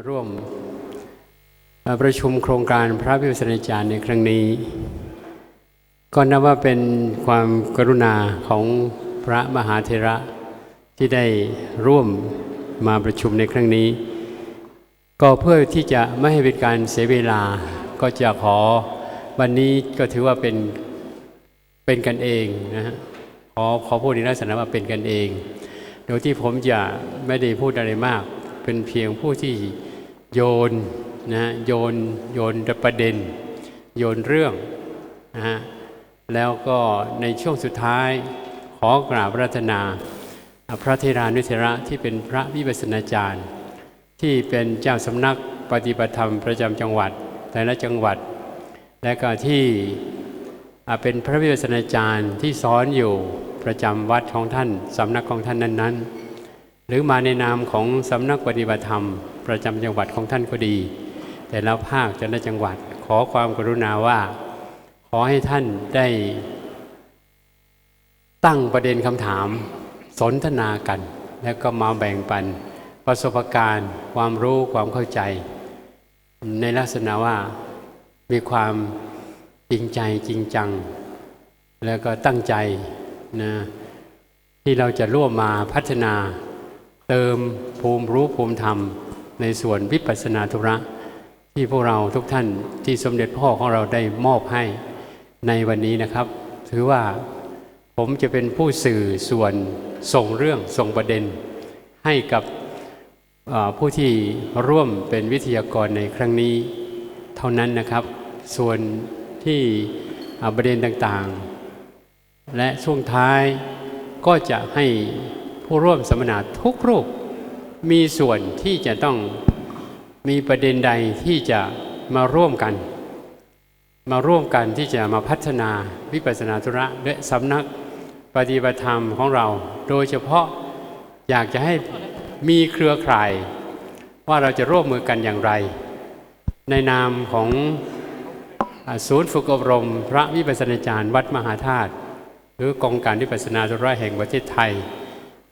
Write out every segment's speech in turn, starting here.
มาร่วมประชุมโครงการพระวิปัสสนาจารย์ในครั้งนี้ ก็นับว่าเป็นความกรุณาของพระมหาเถระที่ได้ร่วมมาประชุมในครั้งนี้ ก็เพื่อที่จะไม่ให้เป็นการเสียเวลาก็จะขอวันนี้ก็ถือว่าเป็นเป็นกันเองนะฮะขอขอพูดในลักษณะว่าเป็นกันเอง โดยที่ผมจะไม่ได้พูดอะไรมาก เป็นเพียงผู้ที่ โยนนะโยนโยนประเด็น โยนเรื่องนะฮะแล้วก็ในช่วงสุดท้ายขอกราบรัตนา พระเทรานุเทระที่เป็นพระวิปัสสนาจารย์ ที่เป็นเจ้าสำนักปฏิบัติธรรมประจำจังหวัดแต่ละจังหวัด และก็ที่เป็นพระวิปัสสนาจารย์ที่สอนอยู่ประจำวัดของท่านสำนักของท่านนั้น ๆ หรือมาในนามของสำนักปฏิบัติธรรม ประจำจังหวัดของท่านก็ดี แต่ละภาคแต่ละจังหวัดขอความกรุณาว่า ขอให้ท่านได้ ตั้งประเด็นคำถาม สนทนากัน แล้วก็มาแบ่งปัน ประสบการณ์ ความรู้ความเข้าใจ ในลักษณะว่ามีความจริงใจจริงจัง แล้วก็ตั้งใจนะที่เราจะร่วมมาพัฒนา เติมภูมิรู้ภูมิธรรม ในส่วนวิปัสสนาธุระ ที่พวกเราทุกท่านที่สมเด็จพ่อของเราได้มอบให้ในวันนี้นะครับ ถือว่าผมจะเป็นผู้สื่อส่วนส่งเรื่องส่งประเด็น ให้กับผู้ที่ร่วมเป็นวิทยากรในครั้งนี้เท่านั้นนะครับ ส่วนที่ประเด็นต่างๆ และช่วงท้ายก็จะให้ ผู้ร่วมสัมมนาทุกรูปมีส่วนที่จะต้องมีประเด็นใดที่จะมาร่วมกัน มาร่วมกันที่จะมาพัฒนาวิปัสสนาธุระและสำนักปฏิบัติธรรมของเรา โดยเฉพาะอยากจะให้มีเครือข่าย ว่าเราจะร่วมมือกันอย่างไร ในนามของอศูนย์ฝึกอบรม พระวิปัสสนาจารย์วัดมหาธาตุหรือกองการวิปัสสนาธุระแห่งประเทศไทย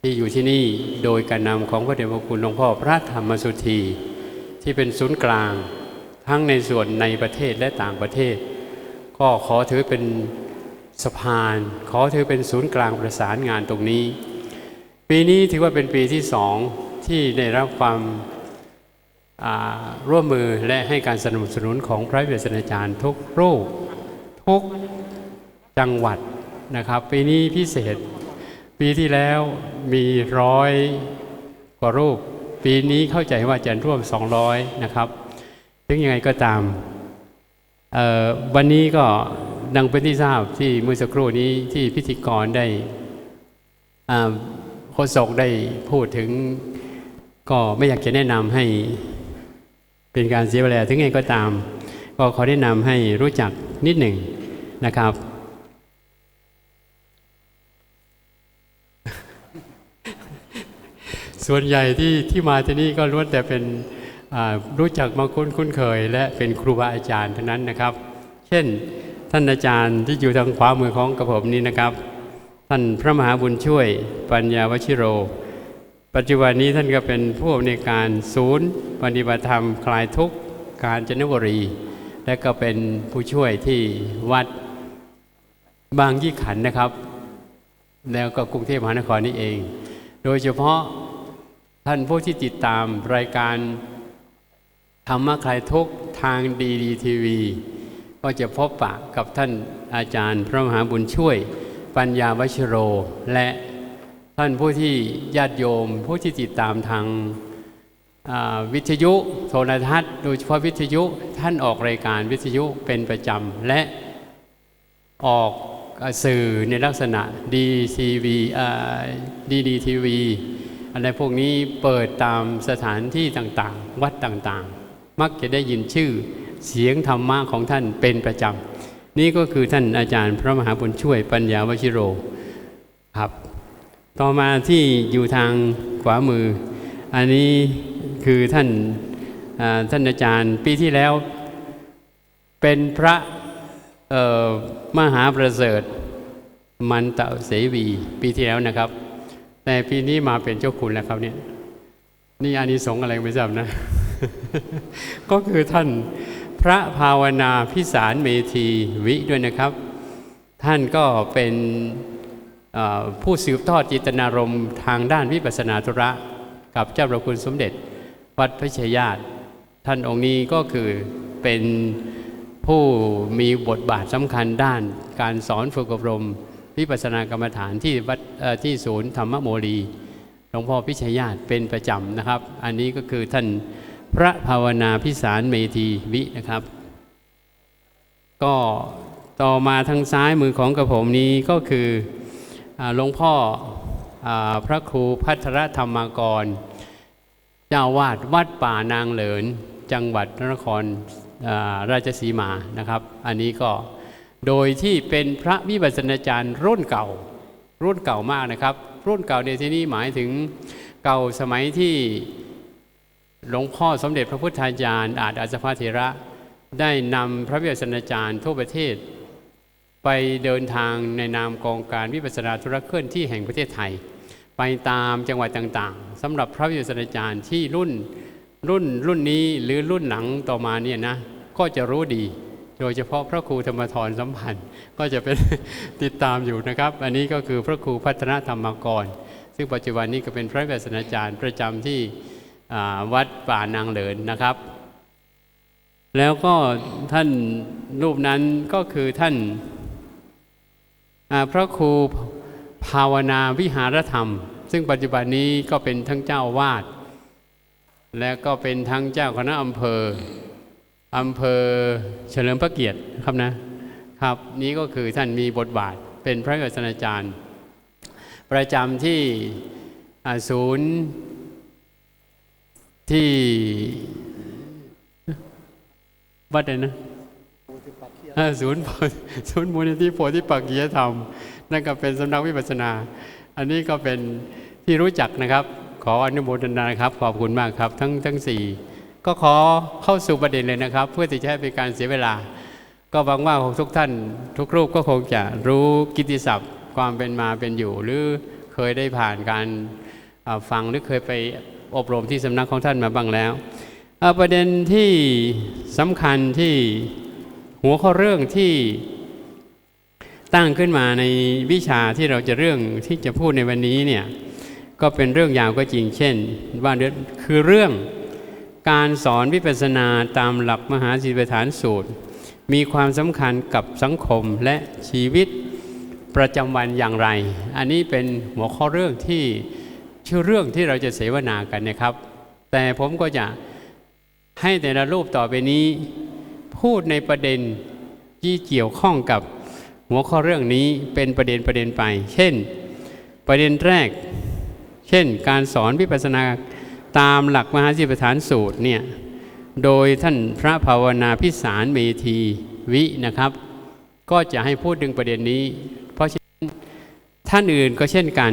ที่อยู่ที่นี่โดยการนำของพระเดชพระคุณหลวงพ่อพระธรรมสุธีที่เป็นศูนย์กลาง ทั้งในส่วนในประเทศและต่างประเทศ ก็ขอถือเป็นสะพาน ขอถือเป็นศูนย์กลางประสานงานตรงนี้ ปีนี้ถือว่าเป็นปีที่สองที่ได้รับความร่วมมือและให้การสนับสนุนของพระวิปัสสนาจารย์ทุกรูปทุกจังหวัดนะครับ ปีนี้พิเศษ ปีที่แล้วมีร้อยกว่ารูป ปีนี้เข้าใจว่าจะร่วม 200 นะครับถึงยังไงก็ตามวันนี้ก็ดังเป็นที่ทราบที่เมื่อสักครู่นี้ที่พิธีกรได้โฆษกได้พูดถึง ก็ไม่อยากจะแนะนำให้เป็นการเสียเวลาถึงไงก็ตาม ก็ขอแนะนำให้รู้จักนิดหนึ่งนะครับ ส่วนใหญ่ที่ที่มาที่นี่ก็ล้วนแต่เป็นรู้จักมาคุ้นคุ้นเคย และเป็นครูบาอาจารย์เทั้งนั้นนะครับ เช่นท่านอาจารย์ที่อยู่ทางขวามือของกระผมนี้นะครับ ท่านพระมหาบุญช่วย ปัญญาวชิโร ปัจจุบันนี้ท่านก็เป็นผู้อำนวยการศูนย์ ปฏิบัติธรรมคลายทุกข์การจนบุรี และก็เป็นผู้ช่วยที่วัดบางยี่ขันนะครับ แล้วก็กรุงเทพมหานครนี่เอง โดยเฉพาะ ท่านผู้ที่ติดตามรายการธรรมะคลายทุกข์ทางดีดีทีวี ก็จะพบปะกับท่านอาจารย์ พระมหาบุญช่วย ปัญญาวชิโร และท่านผู้ที่ญาติโยม ผู้ที่ติดตามทางวิทยุโทรทัศน์ โดยเฉพาะวิทยุท่านออกรายการวิทยุเป็นประจำ และออกสื่อในลักษณะดีทีวีดีดีทีวี อะไรพวกนี้เปิดตามสถานที่ต่างๆ วัดต่างๆ มักจะได้ยินชื่อเสียงธรรมะของท่านเป็นประจำ นี่ก็คือท่านอาจารย์พระมหาบุญช่วยปัญญาวชิโรครับ ต่อมาที่อยู่ทางขวามือ อันนี้คือท่านอาท่านอาจารย์ปีที่แล้ว เป็นพระมหาประเสริฐมันตะเสวีปีที่แล้วนะครับ แต่ปีนี้มาเป็นเจ้าคุณแล้วครับเนี่ยนี่อานิสงส์อะไรไม่ทราบนะ ก็คือท่านพระภาวนาพิสารเมธีวิด้วยนะครับ ท่านก็เป็นผู้สืบทอดจิตนารมณ์ทางด้านวิปัสสนาธุระ กับเจ้าประคุณสมเด็จวัดพระชยาตท่านองค์นี้ก็คือเป็นผู้มีบทบาทสำคัญด้านการสอนฝึกอบรม วิปัสสนากรรมฐานที่วัดที่ศูนย์ธรรมโมลีหลวงพ่อพิชยาตเป็นประจำนะครับ อันนี้ก็คือท่านพระภาวนาพิสารเมธีวินะครับ ก็ต่อมาทางซ้ายมือของกระผมนี้ก็คือหลวงพ่ออพระครูพัทรธรรมกร เจ้าวาดวัดป่านางเหลินจังหวัดนครราชสีมานะครับ อันนี้ก็ โดยที่เป็นพระวิปัสสนาจารย์รุ่นเก่า รุ่นเก่ามากนะครับ รุ่นเก่าในที่นี้หมายถึงเก่าสมัยที่หลวงพ่อสมเด็จพระพุทธาจารย์อาจอาสภาเถระได้นำพระวิปัสสนาจารย์ทั่วประเทศ ไปเดินทางในนามกองการวิปัสสนาธุรเคลื่อนที่แห่งประเทศไทย ไปตามจังหวัดต่างๆสำหรับพระวิปัสสนาจารย์ที่รุ่นรุ่นรุ่นนี้หรือรุ่นหลังต่อมาเนี่ยนะก็จะรู้ดี โดยเฉพาะพระครูธรรมทรสัมพันธ์ ก็จะเป็นติดตามอยู่นะครับ อันนี้ก็คือพระครูพัฒนธรรมกร ซึ่งปัจจุบันนี้ก็เป็นพระวิปัสสนาจารย์ประจำที่วัดป่านางเหลินนะครับ แล้วก็ท่านรูปนั้นก็คือท่านพระครูภาวนาวิหารธรรม ซึ่งปัจจุบันนี้ก็เป็นทั้งเจ้าวาด และก็เป็นทั้งเจ้าคณะอำเภอ อำเภอเฉลิมพระเกียรติครับนะครับนี้ก็คือท่านมีบทบาทเป็นพระวิปัสนาจารย์ ประจำที่ศูนย์ที่วัดอะไรนะศูนย์ศูนย์มูลนิธิโพธิปักกิยธรรม นั่นก็เป็นสำนักวิปัสสนา อันนี้ก็เป็นที่รู้จักนะครับ ขออนุโมทนานะครับ ขอบคุณมากครับ ทั้งทั้งสี่ ก็ขอเข้าสู่ประเด็นเลยนะครับ เพื่อที่จะให้เป็นการเสียเวลา ก็หวังว่าของทุกท่าน ทุกรูปก็คงจะรู้กิติศัพท์ความเป็นมาเป็นอยู่ หรือเคยได้ผ่านการฟังหรือเคยไปอบรมที่สำนักของท่านมาบ้างแล้ว ประเด็นที่สำคัญที่หัวข้อเรื่องที่ตั้งขึ้นมาในวิชาที่เราจะเรื่องที่จะพูดในวันนี้เนี่ยก็เป็นเรื่องยาวก็จริงเช่น ว่าคือเรื่อง การสอนวิปัสสนาตามหลักมหาสิปัฏฐานสูตร มีความสำคัญกับสังคมและชีวิตประจำวันอย่างไร อันนี้เป็นหัวข้อเรื่องที่ชื่อเรื่องที่เราจะเสวนากันนะครับ แต่ผมก็จะให้แต่ละรูปต่อไปนี้ พูดในประเด็นที่เกี่ยวข้องกับหัวข้อเรื่องนี้เป็นประเด็นประเด็นไป เช่น ประเด็นแรก เช่น การสอนวิปัสสนา ตามหลักมหาสิปฐานสูตรเนี่ยโดยท่านพระภาวนาพิสารเมธีวินะครับ ก็จะให้พูดถึงประเด็นนี้ เพราะฉะนั้นท่านอื่นก็เช่นกัน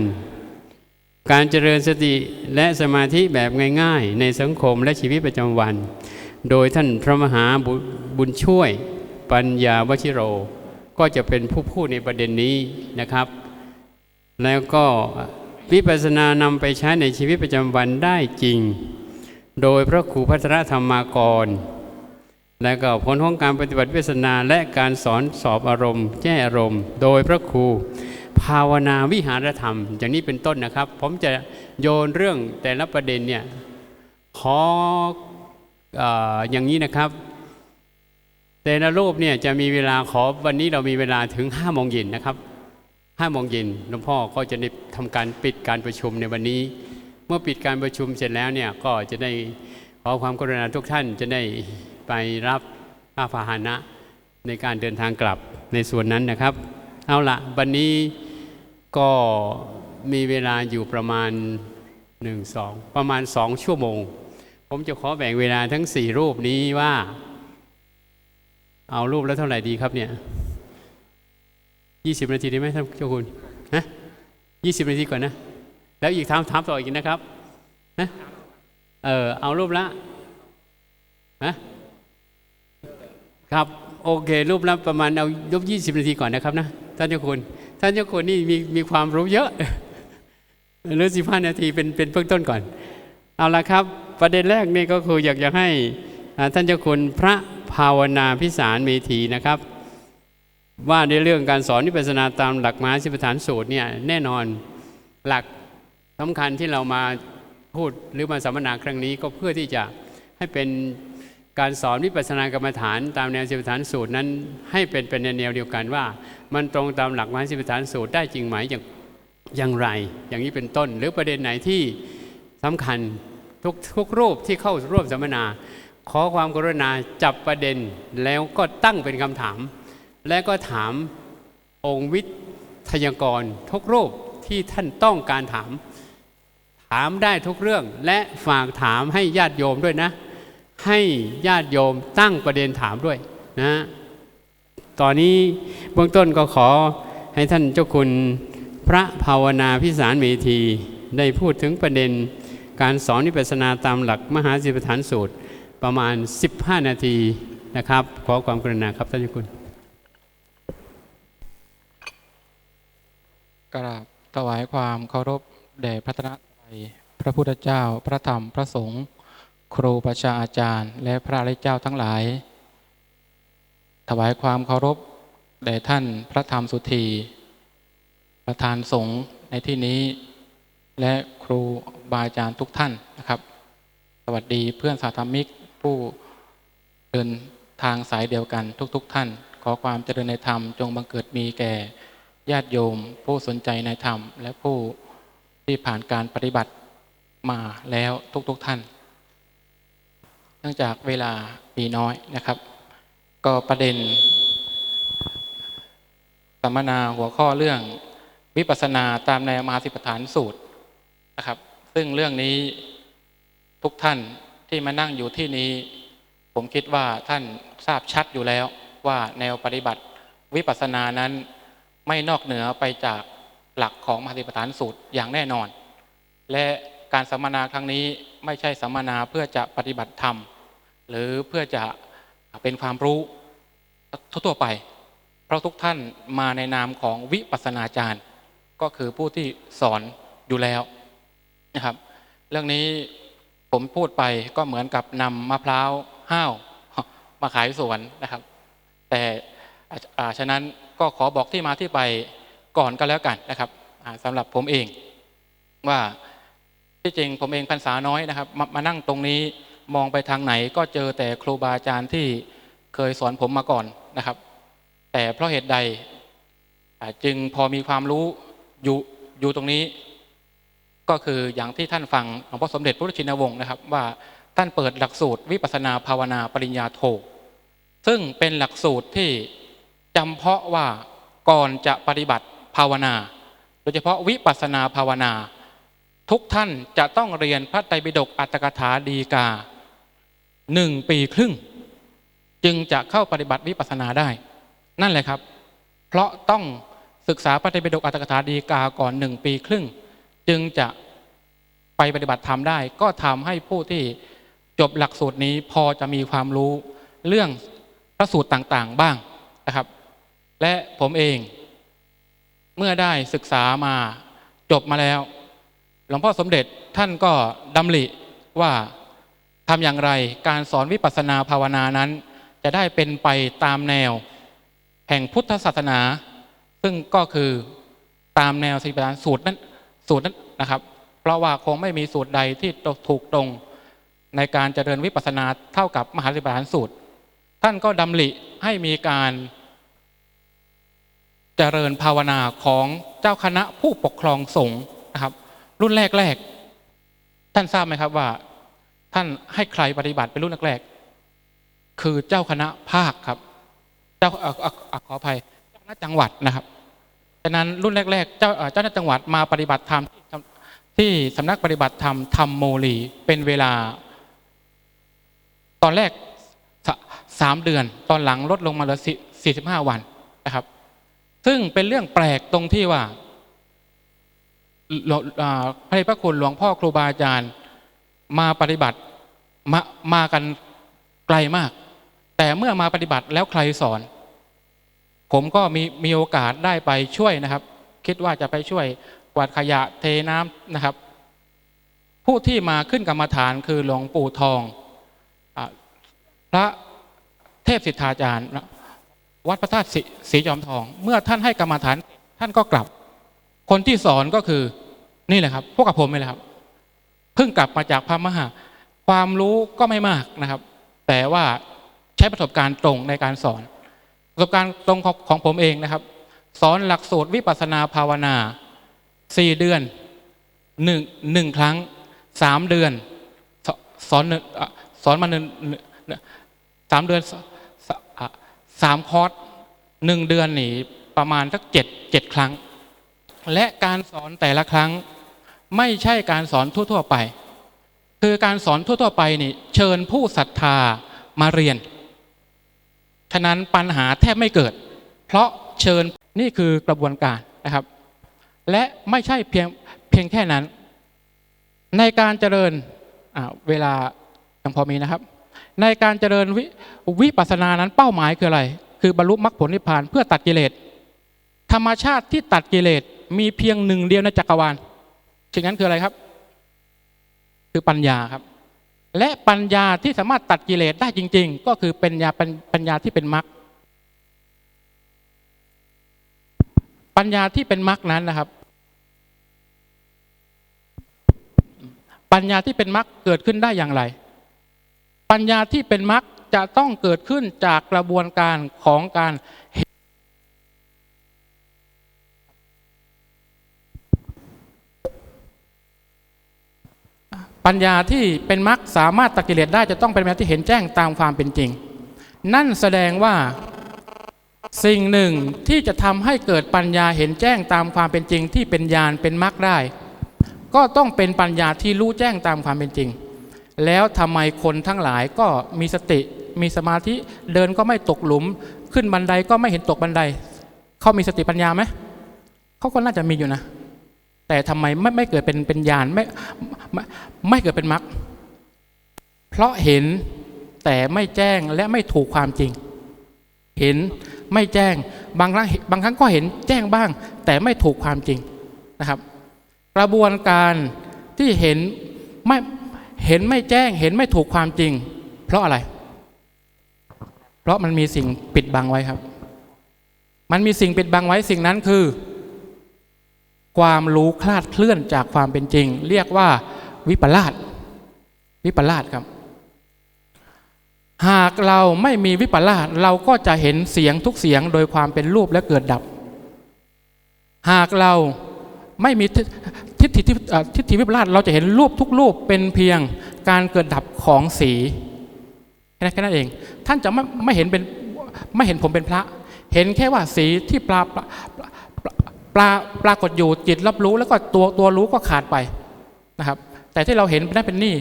การเจริญสติและสมาธิแบบง่ายๆ ในสังคมและชีวิตประจำวัน โดยท่านพระมหาบุบุญช่วยปัญญาวชิโร ก็จะเป็นผู้พูดในประเด็นนี้นะครับ แล้วก็ วิปัสสนานำไปใช้ในชีวิตประจำวันได้จริง โดยพระครูพัทรธรรมากร และก็ผลของการปฏิบัติวิปัสสนาและการสอนสอบอารมณ์ แก้อารมณ์ โดยพระครูภาวนาวิหารธรรม อย่างนี้เป็นต้นนะครับ ผมจะโยนเรื่องแต่ละประเด็นเนี่ยขออออย่างนี้นะครับ แต่ละรูปเนี่ยจะมีเวลาขอวันนี้เรามีเวลาถึง5้าโมงเย็นนะครับ ห้าโมงเย็นหลวงพ่อก็จะได้ทำการปิดการประชุมในวันนี้ เมื่อปิดการประชุมเสร็จแล้วเนี่ยก็จะได้ขอความกรุณาทุกท่านจะได้ไปรับผ้าพาหนะในการเดินทางกลับในส่วนนั้นนะครับ เอาละวันนี้ก็มีเวลาอยู่ประมาณหนึ่งสองประมาณสองชั่วโมง ผมจะขอแบ่งเวลาทั้งสี่รูปนี้ว่า เอารูปแล้วเท่าไหร่ดีครับเนี่ย ยี่สิบนาทีได้ไหมท่านเจ้าคุณฮะยี่สิบนาทีก่อนนะ แล้วอีกถามถามต่ออีกนะครับนะเออเอารูปละฮะครับโอเค รูปละประมาณเอายกยี่สิบนาทีก่อนนะครับนะท่านเจ้าคุณท่านเจ้าคุณนี่มีมีความรู้เยอะเหรือสิบห้านาทีเป็นเป็นเบื้องต้นก่อน เอาละครับ ประเด็นแรกนี่ก็คืออยากจะให้ท่านเจ้าคุณพระภาวนาพิสารเมธีนะครับ ว่าในเรื่องการสอนวิปัสนาตามหลักมหาสิปฐานสูตรเนี่ยแน่นอนหลักสำคัญที่เรามาพูดหรือมาสัมมนาครั้งนี้ก็เพื่อที่จะให้เป็นการสอนวิปัสสนากรรมฐานตามแนวสิปฐานสูตรนั้น ให้เป็นเป็นแนวเดียวกันว่า มันตรงตามหลักมหาสิปฐานสูตรได้จริงไหมอย่างอย่างไร อย่างนี้เป็นต้น หรือประเด็นไหนที่สำคัญทุกทุกรูปที่เข้าร่วมสัมมนา ขอความกรุณาจับประเด็นแล้วก็ตั้งเป็นคำถาม และก็ถามองค์วิทยากรทุกรูปที่ท่านต้องการถาม ถามได้ทุกเรื่องและฝากถามให้ญาติโยมด้วยนะ ให้ญาติโยมตั้งประเด็นถามด้วยนะตอนนี้เบื้องต้นก็ขอให้ท่านเจ้าคุณพระภาวนาพิสารเมธีได้พูดถึงประเด็นการสอนนิพพานาตามหลักมหาสิปฐานสูตรประมาณ 15 นาทีนะครับ ขอความกรุณาครับท่านเจ้าคุณ กราบถวายความเคารพแด่พระตนะไตรพระพุทธเจ้า พระธรรม พระสงฆ์ ครูประชาอาจารย์ และพระอริยเจ้าทั้งหลาย ถวายความเคารพแด่ท่านพระธรรมสุธี ประธานสงฆ์ในที่นี้ และครูบาอาจารย์ทุกท่านนะครับ สวัสดีเพื่อนสาธมิกผู้เดินทางสายเดียวกันทุกๆทท่าน ขอความเจริญในธรรมจงบังเกิดมีแก่ ญาติโยม ผู้สนใจในธรรม และผู้ที่ผ่านการปฏิบัติมาแล้วทุกๆทท่าน เนื่องจากเวลามีน้อยนะครับ ก็ประเด็นสัมมนาหัวข้อเรื่องวิปัสสนาตามแนวมหาสิปฐานสูตรนะครับ ซึ่งเรื่องนี้ทุกท่านที่มานั่งอยู่ที่นี้ ผมคิดว่าท่านทราบชัดอยู่แล้วว่าแนวปฏิบัติวิปัสสนานั้น ไม่นอกเหนือไปจากหลักของมหาสติปัฏฐานสูตรอย่างแน่นอน และการสัมมนาครั้งนี้ไม่ใช่สัมมนาเพื่อจะปฏิบัติธรรม หรือเพื่อจะเป็นความรู้ทั่วไป เพราะทุกท่านมาในนามของวิปัสสนาจารย์ ก็คือผู้ที่สอนอยู่แล้วนะครับ เรื่องนี้ผมพูดไปก็เหมือนกับนำมะพร้าวห้าวมาขายสวนนะครับ แต่อาฉะนั้น ก็ขอบอกที่มาที่ไปก่อนก็แล้วกันนะครับอ่าสำหรับผมเองว่าที่จริงผมเองพรรษาน้อยนะครับมามานั่งตรงนี้มองไปทางไหนก็เจอแต่ครูบาอาจารย์ที่เคยสอนผมมาก่อนนะครับ แต่เพราะเหตุใดจึงพอมีความรู้อยู่อยู่ตรงนี้ ก็คืออย่างที่ท่านฟังหลวงพ่อสมเด็จพระชินวงศ์นะครับ ว่าท่านเปิดหลักสูตรวิปัสสนาภาวนาปริญญาโทซึ่งเป็นหลักสูตรที่ จำเพาะว่าก่อนจะปฏิบัติภาวนา โดยเฉพาะวิปัสสนาภาวนา ทุกท่านจะต้องเรียนพระไตรปิฎกอัตถกถาดีกาหนึ่งปีครึ่ง จึงจะเข้าปฏิบัติวิปัสสนาได้ นั่นแหละครับ เพราะต้องศึกษาพระไตรปิฎกอัตถกถาดีกาก่อนหนึ่งปีครึ่ง จึงจะไปปฏิบัติธรรมได้ ก็ทำให้ผู้ที่จบหลักสูตรนี้พอจะมีความรู้เรื่องพระสูตรต่างๆบ้างนะครับ และผมเอง เมื่อได้ศึกษามาจบมาแล้ว หลวงพ่อสมเด็จท่านก็ดำริว่าทำอย่างไรการสอนวิปัสสนาภาวนานั้น จะได้เป็นไปตามแนว แห่งพุทธศาสนา ซึ่งก็คือตามแนวสิบประการสูตรนั้นสูตรนั้นนะครับ เพราะว่าคงไม่มีสูตรใดที่ถูกตรงในการเจริญวิปัสสนาเท่ากับมหาสิบประการสูตร ท่านก็ดำริให้มีการ เจริญภาวนาของเจ้าคณะผู้ปกครองสงฆ์นะครับ รุ่นแรกๆท่านทราบไหมครับว่า ท่านให้ใครปฏิบัติเป็นรุ่นแรกๆคือเจ้าคณะภาคครับ เจ้าอ่อขออภัยเจ้าคณะจังหวัดนะครับฉะนั้นรุ่นแรกๆเจ้าเจ้าคณะจังหวัดมาปฏิบัติธรรมที่ที่สำนักปฏิบัติธรรมธรรมโมลีเป็นเวลา ตอนแรกสามเดือน ตอนหลังลดลงมาเหลือสี่สิบห้าวันนะครับ ซึ่งเป็นเรื่องแปลกตรงที่ว่าพระพระคุณหลวงพ่อครูบาอาจารย์มาปฏิบัติมามากันไกลมาก แต่เมื่อมาปฏิบัติแล้วใครสอน ผมก็มีมีโอกาสได้ไปช่วยนะครับ คิดว่าจะไปช่วยกวาดขยะเทน้ำนะครับ ผู้ที่มาขึ้นกรรมฐานคือหลวงปู่ทองอพระเทพสิทธาจารย์ วัดพระธาตุศรีจอมทอง เมื่อท่านให้กรรมฐาน ท่านก็กลับ คนที่สอนก็คือนี่แหละครับ พวกกับผมนี่แหละครับเพิ่งกลับมาจากพมหาความรู้ก็ไม่มากนะครับ แต่ว่าใช้ประสบการณ์ตรงในการสอน ประสบการณ์ตรงของของผมเองนะครับ สอนหลักสูตรวิปัสนาภาวนาสี่เดือนหนึ่งหนึ่งครั้งสามเดือน สอนสอนมาหนึ่งสามเดือน สามคอร์สหนึ่งเดือนนี่ประมาณสักเจ็ดเจ็ดครั้ง และการสอนแต่ละครั้งไม่ใช่การสอนทั่ว ๆ ไป คือการสอนทั่ว ๆ ไปนี่เชิญผู้ศรัทธามาเรียน ฉะนั้นปัญหาแทบไม่เกิด เพราะเชิญนี่คือกระบวนการนะครับ และไม่ใช่เพียงเพียงแค่นั้น ในการเจริญอ่าเวลายังพอมีนะครับ ในการเจริญวิวิปัสสนานั้นเป้าหมายคืออะไร คือบรรลุมรรคผลนิพพานเพื่อตัดกิเลสธรรมชาติที่ตัดกิเลสมีเพียงหนึ่งเดียวในจักรวาลสิ่งนั้นคืออะไรครับ คือปัญญาครับ และปัญญาที่สามารถตัดกิเลสได้จริง ๆ ก็คือปัญญาปัญญาที่เป็นมรรคปัญญาที่เป็นมรรคนั้นนะครับ ปัญญาที่เป็นมรรคเกิดขึ้นได้อย่างไร ปัญญาที่เป็นมรรคจะต้องเกิดขึ้นจากกระบวนการของการเห็นปัญญาที่เป็นมรรคสามารถตัดกิเลสได้จะต้องเป็นปัญญาที่เห็นแจ้งตามความเป็นจริง นั่นแสดงว่าสิ่งหนึ่งที่จะทำให้เกิดปัญญาเห็นแจ้งตามความเป็นจริง ที่เป็นญาณเป็นมรรคได้ ก็ต้องเป็นปัญญาที่รู้แจ้งตามความเป็นจริง แล้วทำไมคนทั้งหลายก็มีสติ มีสมาธิเดินก็ไม่ตกหลุม ขึ้นบันไดก็ไม่เห็นตกบันได เขามีสติปัญญาไหมเขาก็น่าจะมีอยู่นะ แต่ทำไมไม่ไม่เกิดเป็นเป็นญาณไม่ไม่ไม่เกิดเป็นมรรคเพราะเห็นแต่ไม่แจ้งและไม่ถูกความจริง เห็นไม่แจ้งบางครั้งบางครั้งก็เห็นแจ้งบ้าง แต่ไม่ถูกความจริงนะครับ กระบวนการที่เห็นไม่ เห็นไม่แจ้งเห็นไม่ถูกความจริง เพราะอะไร เพราะมันมีสิ่งปิดบังไว้ครับ มันมีสิ่งปิดบังไว้สิ่งนั้นคือ ความรู้คลาดเคลื่อนจากความเป็นจริง เรียกว่าวิปลาสวิปลาสครับ หากเราไม่มีวิปลาสเราก็จะเห็นเสียงทุกเสียงโดยความเป็นรูปและเกิดดับ หากเราไม่มี ทิฏฐิทิฏฐิวิปลาสเราจะเห็นรูปทุกรูปเป็นเพียงการเกิดดับของสีแค่นั้นเอง ท่านจะไม่ไม่เห็นเป็นไม่เห็นผมเป็นพระ เห็นแค่ว่าสีที่ปลาปลาปลาปลาปรากฏอยู่จิตรับรู้แล้วก็ตัวตัวรู้ก็ขาดไปนะครับ แต่ที่เราเห็นเป็นนั่นเป็นนี่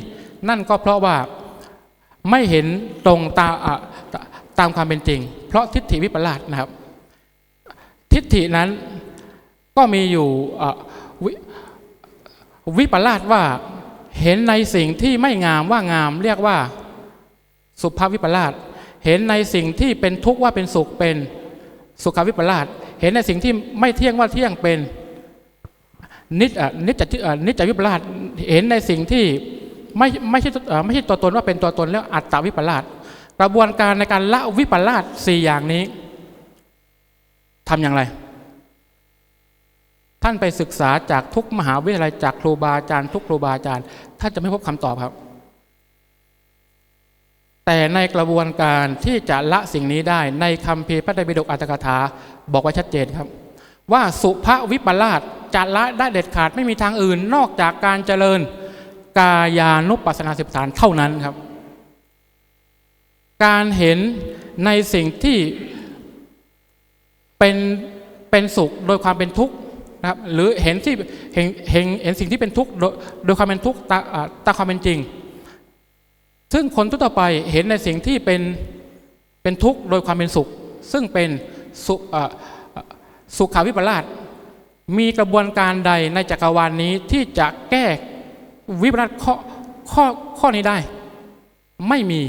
นั่นก็เพราะว่าไม่เห็นตรงตาตามความเป็นจริง เพราะทิฏฐิวิปลาสนะครับ ทิฏฐินั้นก็มีอยู่ วิปลาสว่าเห็นในสิ่งที่ไม่งามว่างาม เรียกว่าสุภาพวิปลาสเห็นในสิ่งที่เป็นทุกข์ว่าเป็นสุขเป็นสุขวิปลาสเห็นในสิ่งที่ไม่เที่ยงว่าเที่ยงเป็นนิจอะนิจจอ่นิจจวิปลาสเห็นในสิ่งที่ไม่ไม่ใช่ไม่ใช่ตัวตนว่าเป็นตัวตนแล้วอัตตวิปลาสกระบวนการในการละวิปลาสสี่อย่างนี้ทำอย่างไร ท่านไปศึกษาจากทุกมหาวิทยาลัยจากครูบาอาจารย์ทุกครูบาอาจารย์ท่านจะไม่พบคำตอบครับ แต่ในกระบวนการที่จะละสิ่งนี้ได้ในคำพีร์พระไตรปิฎกอัตถกถาบอกไว้ชัดเจนครับ ว่าสุภวิปลาสจะละได้เด็ดขาดไม่มีทางอื่นนอกจากการเจริญกายานุปัสสนาสิบฐานเท่านั้นครับ การเห็นในสิ่งที่เป็นเป็นสุขโดยความเป็นทุกข์ นะครับหรือเห็นที่เห็นเห็นเห็นสิ่งที่เป็นทุกข์โดยความเป็นทุกข์ตาตาความเป็นจริง ซึ่งคนทั่วไปเห็นในสิ่งที่เป็นเป็นทุกข์โดยความเป็นสุข ซึ่งเป็นสุอ่าอ่าสุขาวิปลาสมีกระบวนการใดในจักรวาลนนี้ที่จะแก้วิปลาสข้อข้อข้อนี้ได้ ไม่มี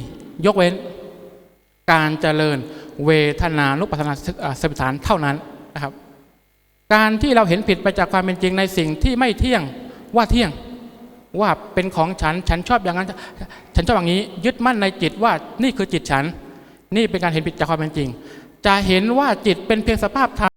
ยกเว้น การเจริญเวทนานุปัสสนาสติปัฏฐานเท่านั้นนะครับ การที่เราเห็นผิดไปจากความเป็นจริงในสิ่งที่ไม่เที่ยงว่าเที่ยงว่าเป็นของฉันฉันชอบอย่างนั้น ฉันชอบอย่างนี้ ยึดมั่นในจิตว่านี่คือจิตฉัน นี่เป็นการเห็นผิดจากความเป็นจริง จะเห็นว่าจิตเป็นเพียงสภาพธรรม